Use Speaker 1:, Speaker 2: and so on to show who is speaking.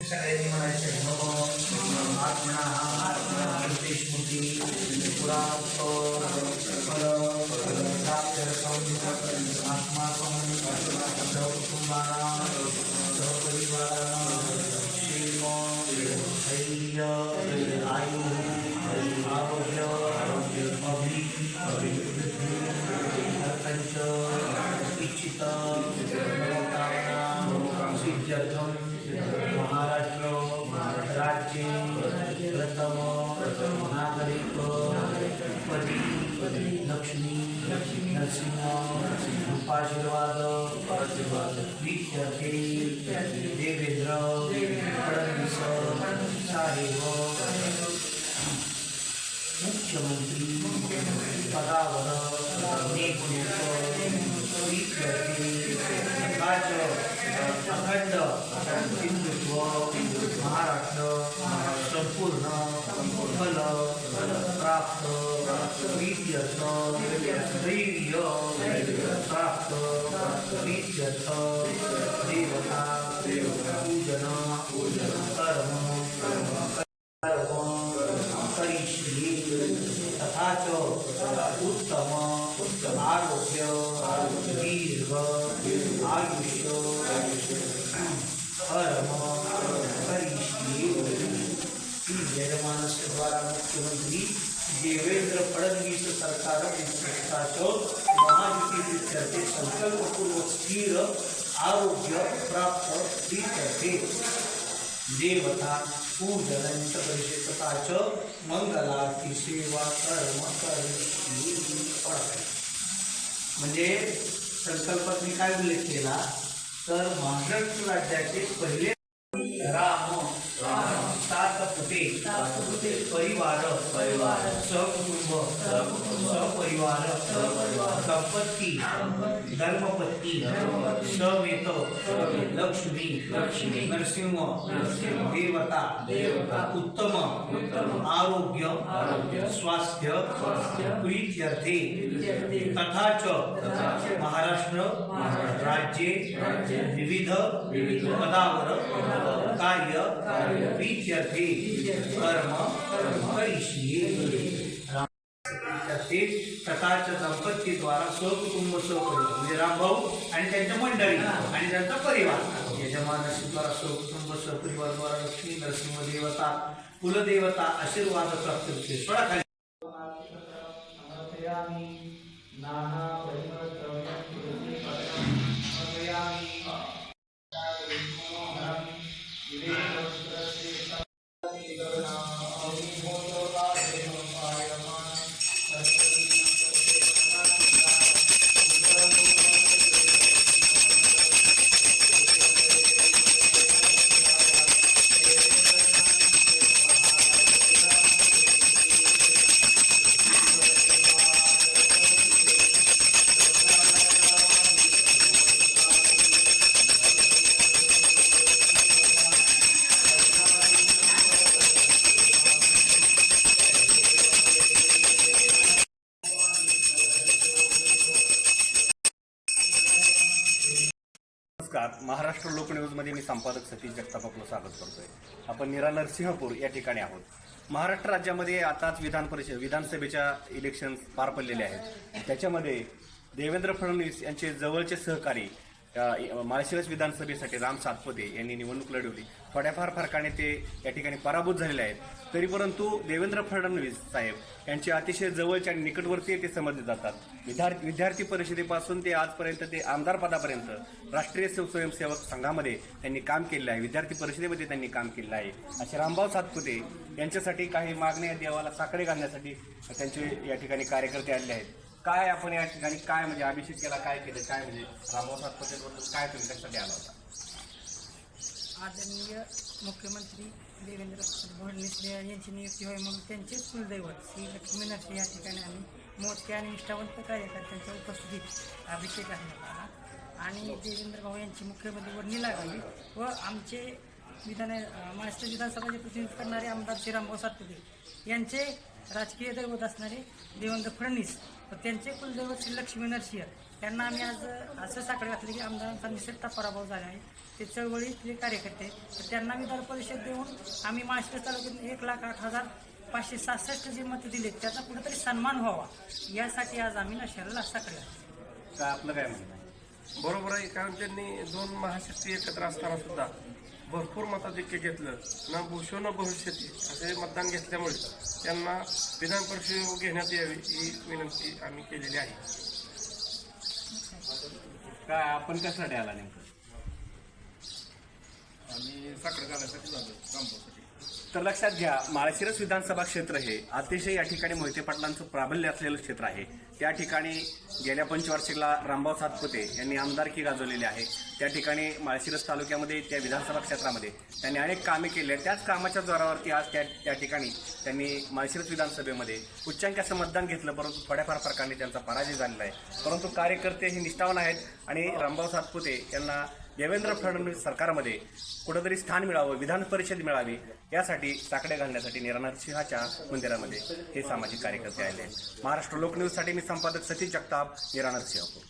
Speaker 1: सगळ्यांनी म्हणायचे आत्मना स्मृती पुरातो आत्मा कुटुंबाना सहपरिवाराना गणपती लक्ष्मी लक्ष्मी नरसिंह कृपाशीर्वाद विद्यार्थी देवेंद्र फडणवीस साहेब मुख्यमंत्री पदावर विद्यार्थी अखंड हिंदुत्व महाराष्ट्र संपूर्ण फल प्राप्त विद्यर्थ धैर्य प्राप्त विद्यर्थ देवता पूजन कर्म करिष्ये तथा च उत्तम आरोग्य दीर्घ आयुष्य कर्म करिष्ये यजमानस्य द्वारा मुख्यमंत्री देवेंद्र फडणवीस सरकार विकासाचं महायुतीचे संकल्पपूर्वक स्थिर आरोग्य प्राप्त इत्यर्थे देवता पूजन परिषेताच मंगलाची सेवा कर्म करिष्ये म्हणजे संकल्पात मी काय उल्लेख केला? तर महाराष्ट्र राज्याचे पहिले राम परिवार परिवार सहकुटुंब सहपरिवार संपत्ती धर्मपत्ती सवेत लक्ष्मी लक्ष्मी नरसिंह देवता देवता उत्तम आरोग्य आरोग्य स्वास्थ्य प्रीत्यर्थे तथा च महाराष्ट्र राज्ये विविध पदावर कार्य प्रीत्यर्थे कर्म करिष्ये ते प्रकारच्या दंपतीद्वारा सहकुटुंब सहपरिवार म्हणजे रामभाऊ आणि त्यांच्या मंडळी आणि त्यांचा परिवार. यजमान द्वारा स्वकुटुंब सहपरिवारद्वारा लक्ष्मी नरसिंह देवता कुलदेवता आशीर्वाद प्राप्त होते. सोळा नाना परिमळ
Speaker 2: नमस्कार. महाराष्ट्र लोकन्यूजमध्ये मी संपादक सतीश जगताप आपलं स्वागत करतोय. आपण निरा नरसिंहपूर या ठिकाणी आहोत. महाराष्ट्र राज्यामध्ये आताच विधान परिषद विधानसभेच्या इलेक्शन पार पडलेले आहेत. त्याच्यामध्ये देवेंद्र फडणवीस यांचे जवळचे सहकारी माळशिरस विधानसभेसाठी राम सातपुते यांनी निवडणूक लढवली. थोड्याफार फरकाने ते या ठिकाणी पराभूत झालेले आहेत. तरी परंतु देवेंद्र फडणवीस साहेब यांचे अतिशय जवळचे आणि निकटवर्तीय ते समजले जातात. विद्यार्थी विद्यार्थी परिषदेपासून ते आजपर्यंत ते आमदार पदापर्यंत राष्ट्रीय स्वयंसेवक संघामध्ये त्यांनी काम केलेलं आहे. विद्यार्थी परिषदेमध्ये त्यांनी काम केलेलं आहे. असे रामभाऊ सातपुते यांच्यासाठी काही मागण्या देवाला साकडे घालण्यासाठी त्यांचे या ठिकाणी कार्यकर्ते आलेले आहेत. काय आपण या ठिकाणी काय म्हणजे अभिषेक केला काय केलं काय म्हणजे रामभाऊ सातपुतेबद्दल काय तुम्ही त्यासाठी आला होता?
Speaker 3: आदरणीय मुख्यमंत्री देवेंद्र फडणवीस यांची नियुक्ती होय म्हणून त्यांचे कुलदैवत श्री लक्ष्मी नरसिंह या ठिकाणी आम्ही मोजके आणि निष्ठावंत कार्यकर्त्यांच्या उपस्थितीत अभिषेक करण्यात आला आणि देवेंद्र भाऊ यांची मुख्यमंत्रीवर निलागावी व आमचे विधान महाराष्ट्र विधानसभाचे प्रतिनिधित्व करणारे आमदार श्रीरामभाऊ सातपुते यांचे राजकीय दैवत असणारे देवेंद्र फडणवीस व त्यांचे कुलदैवत श्री लक्ष्मी नरसिंह. यांना आम्ही आज असं साकडे घातले की आमदारांचा निसटता पराभव झाला आहे. ते चळवळीतले कार्यकर्ते तर त्यांना विधान परिषद देऊन आम्ही महाराष्ट्र तालुक्यात एक लाख आठ हजार पाचशे सहासष्ट जे मतं दिले त्याचा कुठेतरी सन्मान व्हावा. यासाठी आज आम्ही नशाला साकडे घातले.
Speaker 2: आपलं काय म्हणणं
Speaker 4: बरोबर आहे कारण त्यांनी दोन महाशक्ती एकत्र असताना सुद्धा भरपूर मताधिक्य घेतलं. न भूषो न भविष्यती. असे मतदान घेतल्यामुळे त्यांना विधान परिषद घेण्यात यावी ही विनंती आम्ही केलेली आहे.
Speaker 2: काय आपण कशासाठी आला नेमकं?
Speaker 4: आम्ही साखर घालायसाठी झालो
Speaker 2: तर लक्षात घ्या माळशिरस विधानसभा क्षेत्र हे अतिशय या ठिकाणी मोहिते पाटलांचं प्राबल्य असलेलं क्षेत्र आहे. त्या ठिकाणी गेल्या पंचवार्षिकला रामभाऊ सातपुते यांनी आमदारकी गाजवलेली आहे. त्या ठिकाणी माळशिरस तालुक्यामध्ये त्या विधानसभा क्षेत्रामध्ये त्यांनी अनेक कामे केली आहेत. त्याच कामाच्या जोरावरती आज त्या त्या ठिकाणी त्यांनी माळशिरस विधानसभेमध्ये उच्चांकाचं मतदान घेतलं परंतु थोड्याफार फरकाने त्यांचा पराजय झालेला आहे. परंतु कार्यकर्ते हे निष्ठावान आहेत आणि रामभाऊ सातपुते यांना देवेंद्र फडणवीस सरकारमध्ये कुठंतरी स्थान मिळावं विधान परिषद मिळावी यासाठी साकडे घालण्यासाठी निरानरसिंहाच्या मंदिरामध्ये हे सामाजिक कार्यकर्ते आले आहेत. महाराष्ट्र लोकन्यूजसाठी मी संपादक सतीश जगताप निरानरसिंहपूर